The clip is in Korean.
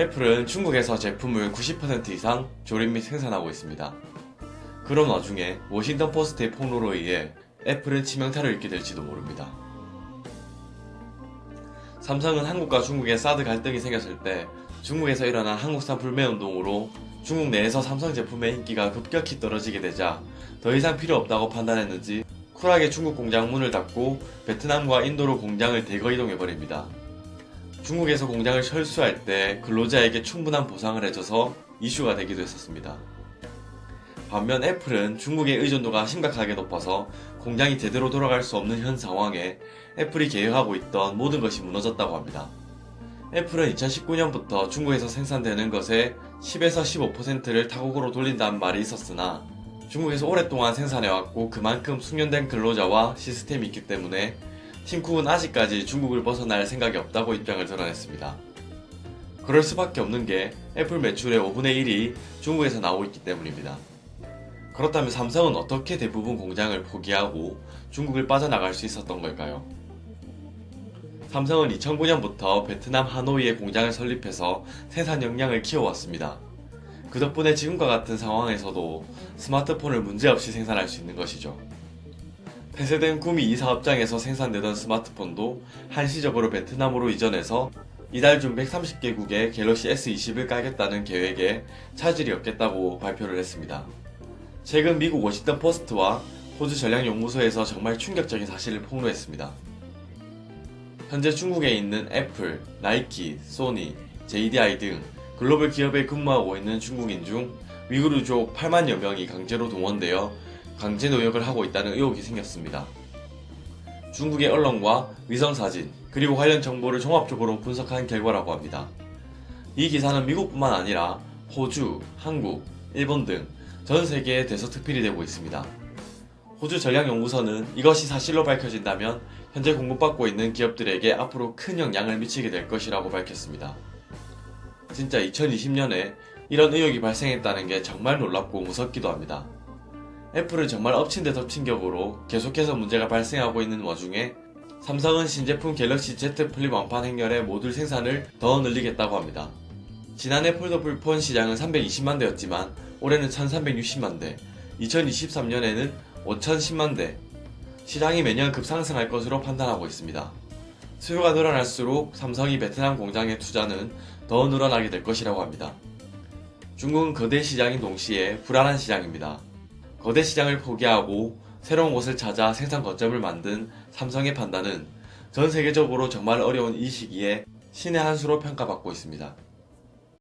애플은 중국에서 제품을 90% 이상 조립 및 생산하고 있습니다. 그런 와중에 워싱턴 포스트의 폭로로 의해 애플은 치명타를 입게 될지도 모릅니다. 삼성은 한국과 중국의 사드 갈등이 생겼을 때 중국에서 일어난 한국산 불매 운동으로 중국 내에서 삼성 제품의 인기가 급격히 떨어지게 되자 더 이상 필요 없다고 판단했는지 쿨하게 중국 공장 문을 닫고 베트남과 인도로 공장을 대거 이동해버립니다. 중국에서 공장을 철수할 때 근로자에게 충분한 보상을 해줘서 이슈가 되기도 했었습니다. 반면 애플은 중국의 의존도가 심각하게 높아서 공장이 제대로 돌아갈 수 없는 현 상황에 애플이 계획하고 있던 모든 것이 무너졌다고 합니다. 애플은 2019년부터 중국에서 생산되는 것의 10에서 15%를 타국으로 돌린다는 말이 있었으나 중국에서 오랫동안 생산해왔고 그만큼 숙련된 근로자와 시스템이 있기 때문에 팀쿡은 아직까지 중국을 벗어날 생각이 없다고 입장을 드러냈습니다. 그럴 수밖에 없는 게 애플 매출의 5분의 1이 중국에서 나오고 있기 때문입니다. 그렇다면 삼성은 어떻게 대부분 공장을 포기하고 중국을 빠져나갈 수 있었던 걸까요? 삼성은 2009년부터 베트남 하노이에 공장을 설립해서 생산 역량을 키워왔습니다. 그 덕분에 지금과 같은 상황에서도 스마트폰을 문제없이 생산할 수 있는 것이죠. 폐쇄된 구미 이 사업장에서 생산되던 스마트폰도 한시적으로 베트남으로 이전해서 이달 중 130개국에 갤럭시 S20을 깔겠다는 계획에 차질이 없겠다고 발표를 했습니다. 최근 미국 워싱턴 포스트와 호주 전략연구소에서 정말 충격적인 사실을 폭로했습니다. 현재 중국에 있는 애플, 나이키, 소니, JDI 등 글로벌 기업에 근무하고 있는 중국인 중 위구르족 8만여 명이 강제로 동원되어 강제 노역을 하고 있다는 의혹이 생겼습니다. 중국의 언론과 위성사진, 그리고 관련 정보를 종합적으로 분석한 결과라고 합니다. 이 기사는 미국뿐만 아니라 호주, 한국, 일본 등 전 세계에 대서특필이 되고 있습니다. 호주 전략연구소는 이것이 사실로 밝혀진다면 현재 공급받고 있는 기업들에게 앞으로 큰 영향을 미치게 될 것이라고 밝혔습니다. 진짜 2020년에 이런 의혹이 발생했다는 게 정말 놀랍고 무섭기도 합니다. 애플은 정말 엎친 데 덮친 격으로 계속해서 문제가 발생하고 있는 와중에 삼성은 신제품 갤럭시 Z 플립 완판 행렬의 모듈 생산을 더 늘리겠다고 합니다. 지난해 폴더블 폰 시장은 320만 대였지만 올해는 1360만 대, 2023년에는 5010만 대, 시장이 매년 급상승할 것으로 판단하고 있습니다. 수요가 늘어날수록 삼성이 베트남 공장의 투자는 더 늘어나게 될 것이라고 합니다. 중국은 거대 시장인 동시에 불안한 시장입니다. 거대 시장을 포기하고 새로운 곳을 찾아 생산 거점을 만든 삼성의 판단은 전 세계적으로 정말 어려운 이 시기에 신의 한 수로 평가받고 있습니다.